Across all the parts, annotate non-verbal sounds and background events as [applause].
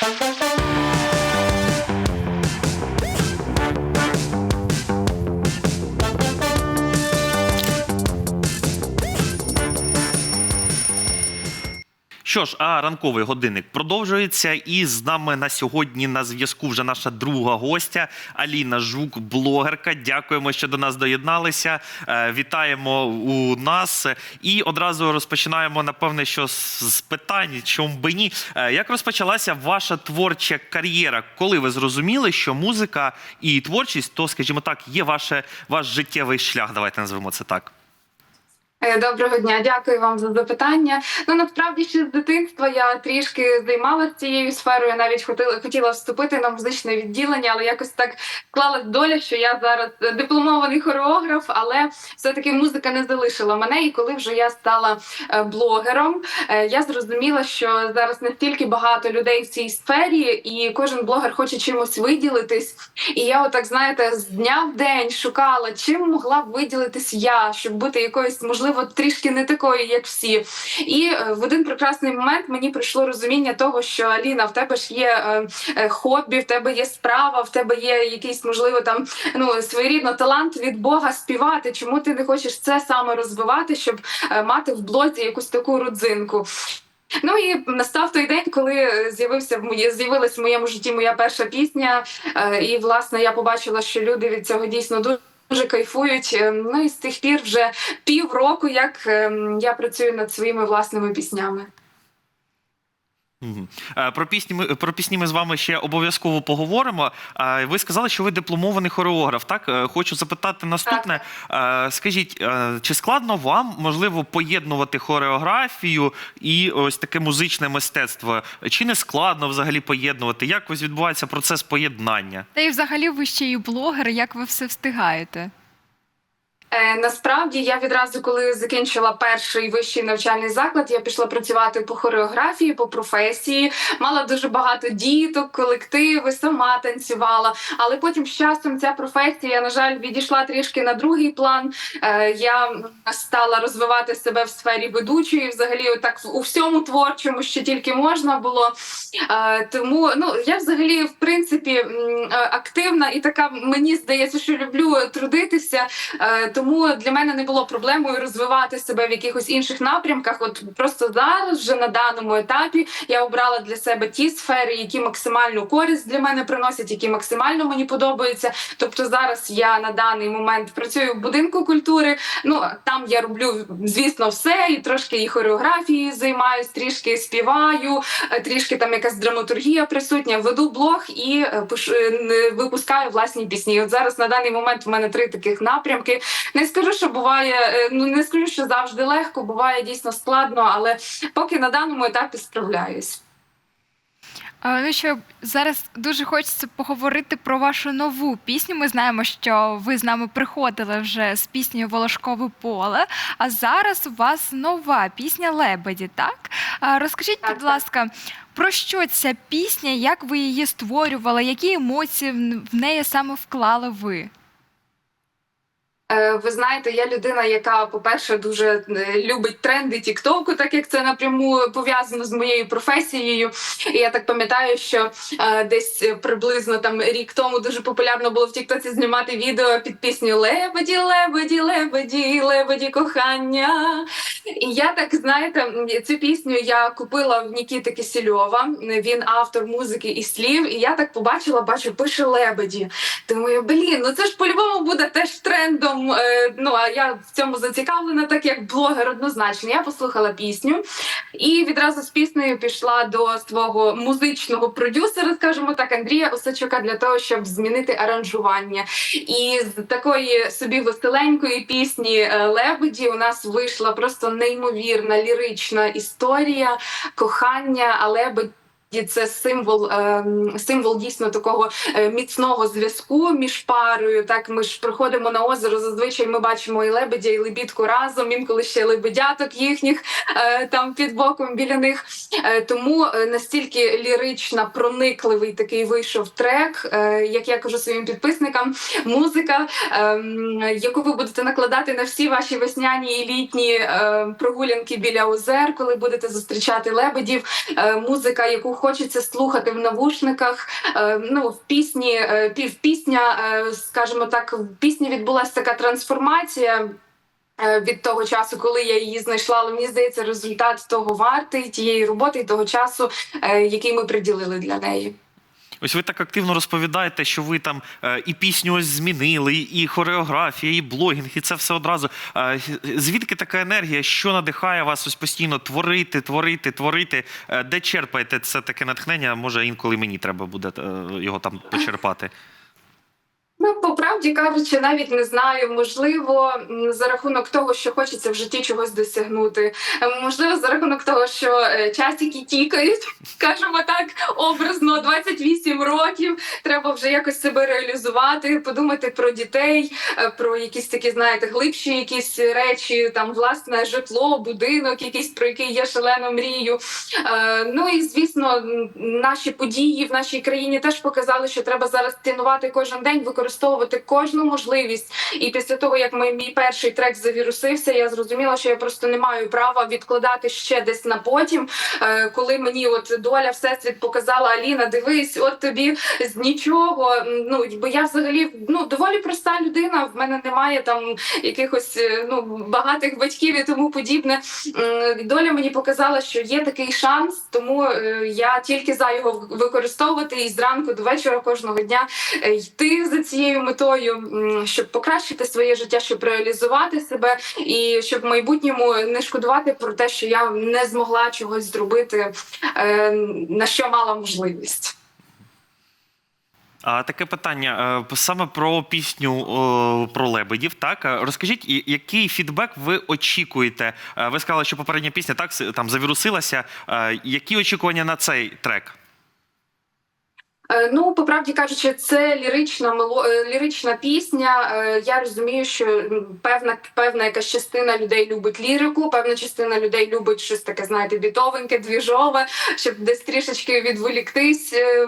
Thank you. Що ж, а ранковий годинник продовжується, і з нами на сьогодні на зв'язку вже наша друга гостя Аліна Жук, блогерка. Дякуємо, що до нас доєдналися. Е, Вітаємо у нас і одразу розпочинаємо. Напевне, що з питань, чому би ні. Е, Як розпочалася ваша творча кар'єра? Коли ви зрозуміли, що музика і творчість, то, скажімо так, є ваше ваш життєвий шлях? Давайте назвемо це так. Е, Доброго дня, дякую вам за запитання. Ну насправді ще з дитинства я трішки займалася цією сферою. Навіть хотіла хотіла вступити на музичне відділення, але якось так склалась доля, що я зараз е, дипломований хореограф, але все-таки музика не залишила мене. І коли вже я стала е, блогером, я зрозуміла, що зараз настільки багато людей в цій сфері, і кожен блогер хоче чимось виділитись. І я, отак знаєте, з дня в день шукала, чим могла б виділитись я, щоб бути якоюсь, можливо, трішки не такою, як всі. І е, в один прекрасний момент мені прийшло розуміння того, що Аліна, в тебе ж є е, е, хобі, в тебе є справа, в тебе є якийсь, можливо, там ну своєрідно талант від Бога співати. Чому ти не хочеш це саме розвивати, щоб мати в блозі якусь таку родзинку? Ну і настав той день, коли з'явився в моє з'явилась в моєму житті моя перша пісня. І власне я побачила, що люди від цього дійсно дуже. Дуже кайфують. Е, Ну і з тих пір вже півроку, як е, я працюю над своїми власними піснями. Е, Про пісні ми про пісні ми з вами ще обов'язково поговоримо. Ви сказали, що ви дипломований хореограф. Так Е, хочу запитати наступне. Е, Скажіть, чи складно вам можливо поєднувати хореографію і ось таке музичне мистецтво? Чи не складно взагалі поєднувати? Як ось відбувається процес поєднання? Та й взагалі ви ще і блогер, як ви все встигаєте? Е, насправді я відразу, коли закінчила перший вищий навчальний заклад, я пішла працювати по хореографії, по професії. Мала дуже багато діток, колективи, сама танцювала. Але потім з часом ця професія, на жаль, відійшла трішки на другий план. Е, я стала розвивати себе в сфері ведучої, взагалі, так у всьому творчому, що тільки можна було. Е, тому ну я взагалі, в принципі, активна і така мені здається, що люблю трудитися. Тому для мене не було проблемою розвивати себе в якихось інших напрямках. От просто зараз, вже на даному етапі, я обрала для себе ті сфери, які максимальну користь для мене приносять, які максимально мені подобаються. Тобто зараз я на даний момент працюю в будинку культури. Ну там я роблю, звісно, все, і трошки і хореографією займаюсь, трішки співаю, е, трішки там якась драматургія присутня. Веду блог і е, е, випускаю власні пісні. От зараз на даний момент в мене три таких напрямки. Не скажу, що буває, е, ну не скажу, що завжди легко, буває дійсно складно, але поки на даному етапі справляюсь. Ну що зараз дуже хочеться поговорити про вашу нову пісню. Ми знаємо, що ви з нами приходили вже з піснею Волошкове поле. А зараз у вас нова пісня Лебеді. Так розкажіть, Так, будь ласка, про що ця пісня? Як ви її створювали? Які емоції в неї саме вклали ви? Е, Ви знаєте, я людина, яка, по-перше, дуже е, любить тренди Тіктоку, так як це напряму пов'язано з моєю професією. Я так пам'ятаю, що е, десь приблизно там рік тому дуже популярно було в Тіктоці знімати відео під пісню Лебеді, лебеді, лебеді, лебеді кохання. І я так знаєте, цю пісню я купила в Нікіти Кисельова. Він автор музики і слів. І я так побачила, бачу, пише лебеді. Думаю, блін, ну це ж по-любому буде теж трендом. Е, ну а я в цьому зацікавлена, так як блогер однозначно. Я послухала пісню і відразу з піснею пішла до свого музичного продюсера, скажімо так, Андрія Осачука, для того, щоб змінити аранжування. І з такої собі веселенької пісні е, Лебеді у нас вийшла просто неймовірна лірична історія кохання, а лебедь. І це символ, ем, символ дійсно такого е, міцного зв'язку між парою. Так ми ж приходимо на озеро. Зазвичай ми бачимо і лебедя, і лебідку разом. Інколи ще лебедяток їхніх е, там під боком біля них. Е, Тому настільки лірично проникливий такий вийшов трек, як я кажу своїм підписникам, музика, ем, яку ви будете накладати на всі ваші весняні і літні е, прогулянки біля озер, коли будете зустрічати лебедів. Музика, яку хочеться слухати в навушниках. Е, Ну, в пісні е, пів пісня, е, скажімо так, в пісні відбулася така трансформація. Від того часу, коли я її знайшла, але мені здається, результат того вартий тієї роботи і того часу, який ми приділили для неї. Ось ви так активно розповідаєте, що ви там е, і пісню ось змінили, і хореографія, і блогінг, і це все одразу. Е, Звідки така енергія? Що надихає вас ось постійно творити, творити, творити? Е, Де черпаєте це таке натхнення? Може, інколи мені треба буде його там почерпати. Ну, по правді кажучи, навіть не знаю. Можливо, за рахунок того, що хочеться в житті чогось досягнути. Можливо, за рахунок того, що е, часики тікають, [laughs] скажімо так, образно 28 років. Треба вже якось себе реалізувати, подумати про дітей, е, про якісь такі, знаєте, глибші якісь речі, там власне житло, будинок, якийсь про який я шалено мрію. Е, Ну і звісно, наші події в нашій країні теж показали, що треба зараз цінувати кожен день, використовувати кожну можливість. І після того, як мій, мій перший трек завірусився, я зрозуміла, що я просто не маю права відкладати ще десь на потім. Е, Коли мені от доля всесвіт показала Аліна, дивись, от тобі з нічого. Ну бо я взагалі ну доволі проста людина. В мене немає там якихось е, ну багатих батьків і тому подібне. Доля мені показала, що є такий шанс, тому е, я тільки за його використовувати і зранку до вечора кожного дня йти за цією метою, щоб покращити своє життя, щоб реалізувати себе, і щоб в майбутньому не шкодувати про те, що я не змогла чогось зробити, е, на що мала можливість. А таке питання е, саме про пісню про лебедів. Так Е, розкажіть, який фідбек ви очікуєте? Ви сказали, що попередня пісня так там завірусилася. Які очікування на цей трек? Е, Ну, по правді кажучи, це лірична мело... е, лірична пісня. Е, Я розумію, що певна певна якась частина людей любить лірику, певна частина людей любить щось таке, знаєте, бітовеньке, двіжове, щоб десь трішечки відволіктись е,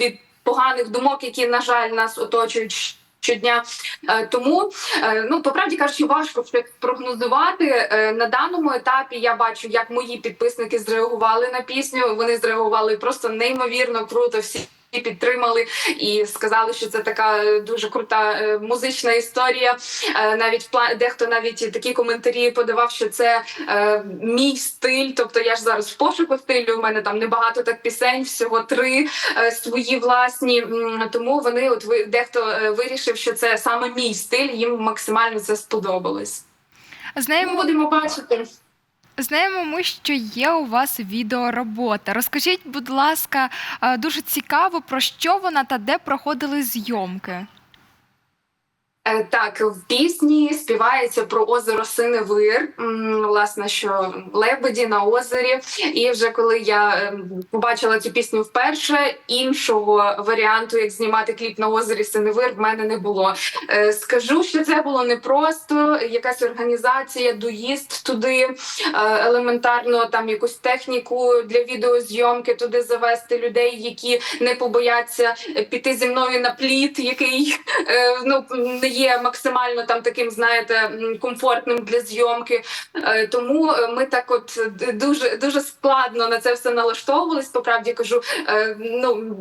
від поганих думок, які, на жаль, нас оточують. Щодня Е, тому е, ну по правді кажучи, важко прогнозувати Е, на даному етапі. Я бачу, як мої підписники зреагували на пісню. Вони зреагували просто неймовірно круто. Всі підтримали і сказали, що це така е, дуже крута е, музична історія. Е, Навіть дехто навіть такі коментарі подавав, що це мій стиль. Тобто я ж зараз в пошуку стилю. У мене там небагато так пісень, всього три свої власні. Тому вони, от дехто вирішив, що це саме мій стиль. Їм максимально це сподобалось. Ми Знаємо, будемо бачити. Знаємо ми, що є у вас відеоробота. Розкажіть, будь ласка, е, дуже цікаво, про що вона та де проходили зйомки. Е, Так, в пісні співається про озеро Синевир. Власне, що лебеді на озері. І вже коли я ем, побачила цю пісню вперше, іншого варіанту, як знімати кліп на озері Синевир, в мене не було. Е, Скажу, що це було непросто. Якась організація, доїзд туди, е, елементарно там якусь техніку для відеозйомки туди завести людей, які не побояться е, піти зі мною на пліт, який е, ну не є максимально там таким, знаєте, комфортним для зйомки. Е, Тому е, ми так, от дуже дуже складно на це все налаштовувались. По правді кажу, Е, ну.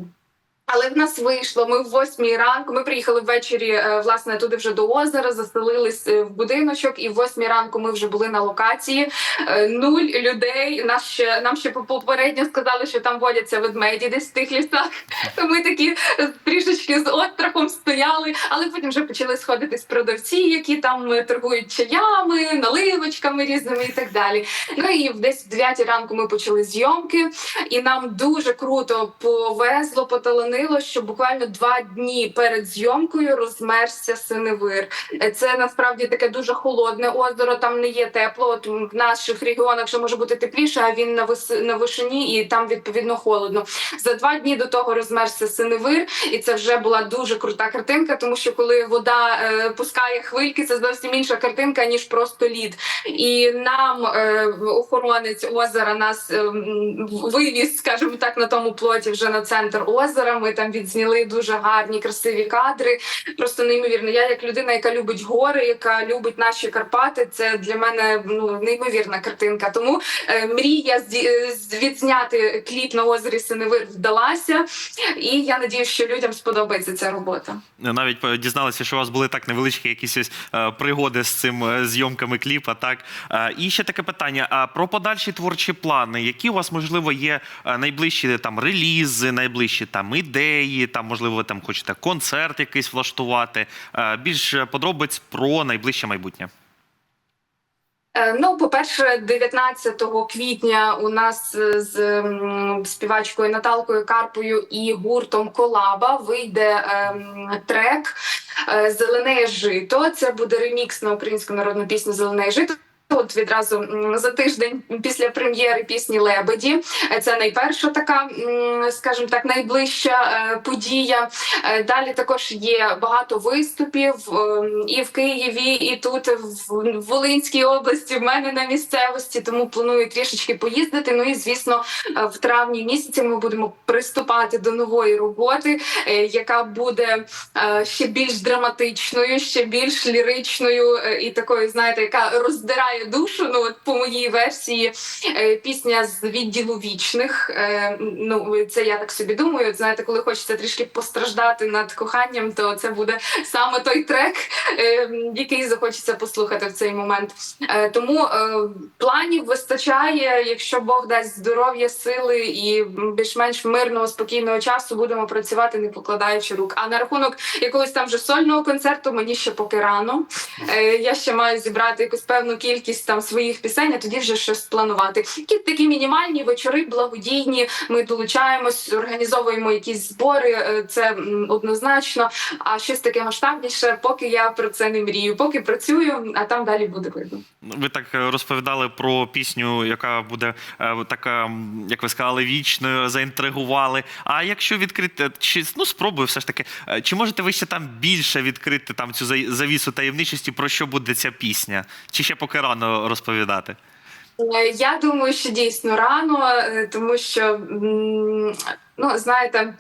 Але в нас вийшло. Ми в восьмій ранку. Ми приїхали ввечері, е, власне, туди вже до озера, заселились е, в будиночок, і в восьмій ранку ми вже були на локації. Е, Нуль людей. Нас ще нам ще попередньо сказали, що там водяться ведмеді десь в тих лісах. То ми такі трішечки з острахом стояли, але потім вже почали сходитись продавці, які там торгують чаями, наливочками різними і так далі. Ну і десь в 9 ранку ми почали зйомки, і нам дуже круто повезло, поталанило, що буквально два дні перед зйомкою розмерзся синевир. Е, Це насправді таке дуже холодне озеро. Там не є тепло. От в наших регіонах ще може бути тепліше, а він на вис... на вишині, і там відповідно холодно. За два дні до того розмерзся синевир, і це вже була дуже крута картинка, тому що коли вода е, пускає хвильки, це зовсім інша картинка ніж просто лід. І нам е, охоронець озера нас е, вивіз, скажімо так, на тому плоті вже на центр озера. Ми там відзняли дуже гарні, красиві кадри. Просто неймовірно. Я як людина, яка любить гори, яка любить наші Карпати, це для мене ну неймовірна картинка. Тому е, мрія е, відзняти кліп на озері Синевир вдалася, і я надію, що людям сподобається ця робота. Навіть е, дізналися, що у вас були так невеличкі якісь е, пригоди з цим е, зйомками кліпа. Так Е, і ще таке питання: а про подальші творчі плани, які у вас можливо є найближчі там релізи, найближчі там ідеї, там можливо ви там хочете концерт якийсь влаштувати. Е, Більш подробиць про найближче майбутнє. Е, Ну, по-перше, 19 квітня у нас е, з співачкою Наталкою Карпою і гуртом Колаба вийде ем, трек Зелене жито. Це буде ремікс на українську народну пісню Зелене жито. От відразу за тиждень після прем'єри пісні Лебеді. Е, Це найперша така, скажімо так, найближча е, подія. Е, Далі також є багато виступів ем, і в Києві, і тут в Волинській області. В мене на місцевості, тому планую трішечки поїздити. Ну і звісно, в травні місяці ми будемо приступати до нової роботи, яка буде ще більш драматичною, ще більш ліричною і такою, знаєте, яка роздирає душу. Ну от по моїй версії е, пісня з відділу вічних. Е, Ну це я так собі думаю. Знаєте, коли хочеться трішки постраждати над коханням, то це буде саме той трек, е, який захочеться послухати в цей момент. Тому планів вистачає. Якщо Бог дасть здоров'я, сили і більш-менш мирного, спокійного часу, будемо працювати, не покладаючи рук. А на рахунок якогось там вже сольного концерту мені ще поки рано. Я ще маю зібрати якусь певну кількість там своїх пісень, а тоді вже щось планувати. Які такі мінімальні вечори, благодійні. Ми долучаємось, організовуємо якісь збори. е, Це однозначно. А щось таке масштабніше, поки я про це не мрію. Поки працюю, а там далі буде видно. Ви так е, розповідали про пісню, яка буде е, така, як ви сказали, вічною, заінтригували. А якщо відкрити, чи ну спробую все ж таки, чи можете ви ще там більше відкрити там цю завісу таємничості, про що буде ця пісня? Чи ще поки рано розповідати? Е, Я думаю, що дійсно рано, е, тому що ну знаєте,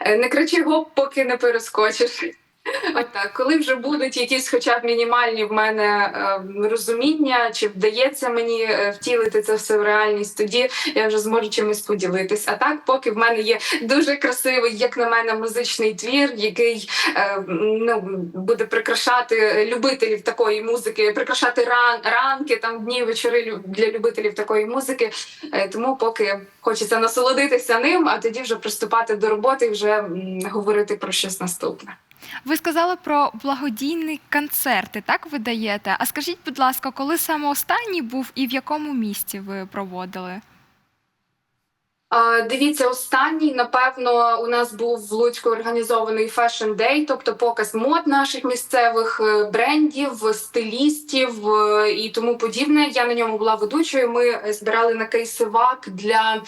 е, не кричи гоп, поки не перескочиш. Так, коли вже будуть якісь, хоча б мінімальні в мене е, розуміння, чи вдається мені е, втілити це все в реальність, тоді я вже зможу чимось поділитись. А так, поки в мене є дуже красивий, як на мене, музичний твір, який е, ну, буде прикрашати любителів такої музики, прикрашати ран, ранки, там дні, вечори для любителів такої музики. Тому поки хочеться насолодитися ним, а тоді вже приступати до роботи і вже говорити про щось наступне. Ви сказали про благодійні концерти, так ви даєте? А скажіть, будь ласка, коли саме останній був і в якому місті ви проводили? Дивіться, останній, напевно, у нас був в Луцьку організований Fashion Day, тобто показ мод наших місцевих е, брендів, стилістів е, і тому подібне. Я на ньому була ведучою. Ми е, збирали на кейсивак для,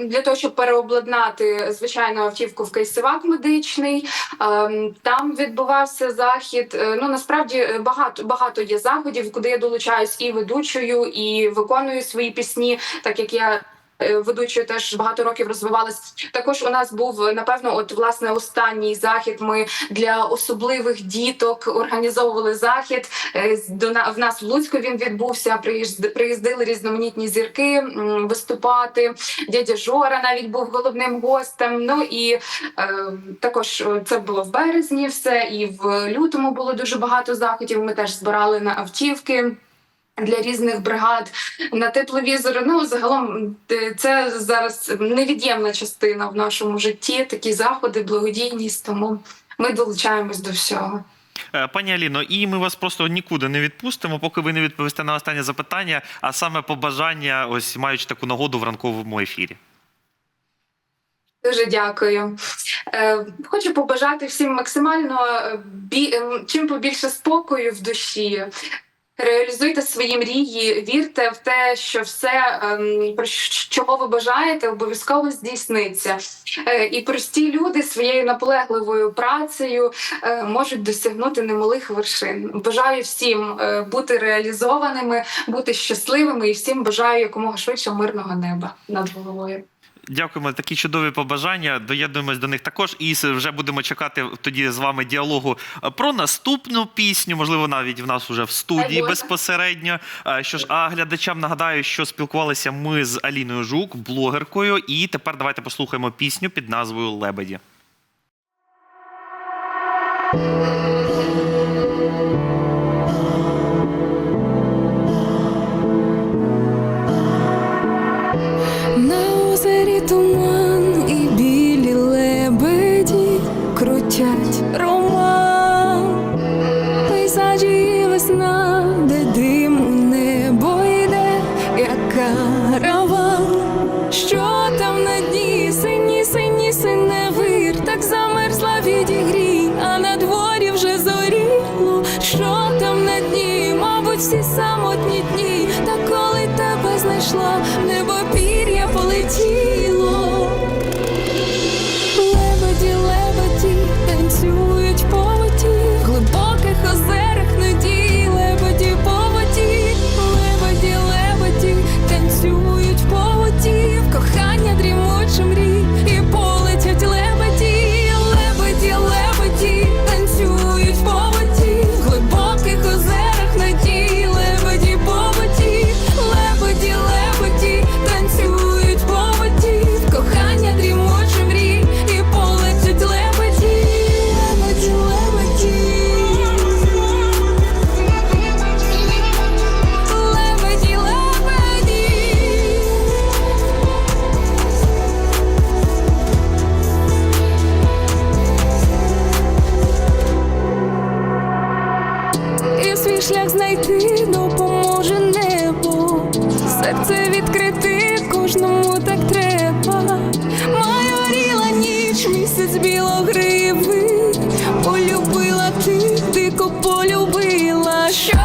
для того, щоб переобладнати звичайну автівку в кейсивак медичний. Ем, Там відбувався захід. Ну насправді багато багато є заходів, куди я долучаюсь і ведучою, і виконую свої пісні, так як я. Е, Ведучою теж багато років розвивалась. Також у нас був напевно, от власне останній захід. Ми для особливих діток організовували захід. Е, До в нас в Луцьку він відбувся. Приїзд- приїздили різноманітні зірки виступати. Дядя Жора навіть був головним гостем. Ну і е, також е, це було в березні. Все і в лютому було дуже багато заходів. Ми теж збирали на автівки. Для різних бригад на тепловізори. Ну загалом е, це зараз невід'ємна частина в нашому житті. Такі заходи, благодійність. Тому ми долучаємось до всього. Е, Пані Аліно, і ми вас просто нікуди не відпустимо, поки ви не відповісте на останнє запитання, а саме побажання, ось маючи таку нагоду в ранковому ефірі. Дуже дякую. Е, Хочу побажати всім максимально чим побільше спокою в душі. Реалізуйте свої мрії, вірте в те, що все, ем, про чого ви бажаєте, обов'язково здійсниться. Е, І прості люди своєю наполегливою працею е, можуть досягнути немалих вершин. Бажаю всім е, бути реалізованими, бути щасливими і всім бажаю якомога швидше мирного неба над головою. Дякуємо, такі чудові побажання. Доєднуємось до них також. І вже будемо чекати тоді з вами діалогу е, про наступну пісню. Можливо, навіть в нас уже в студії безпосередньо. Е, Що ж, а глядачам нагадаю, що спілкувалися ми з Аліною Жук, блогеркою. І тепер давайте послухаємо пісню під назвою Лебеді. Караван. Що там на дні, сині, сині, синевир, так замерзла відігрій, а на дворі вже зоріло. Що там на дні, мабуть, всі самотні свій шлях знайти допоможе небо, серце відкрити кожному так треба. Майоріла ніч, місяць білогривий, полюбила ти, дико полюбила. Що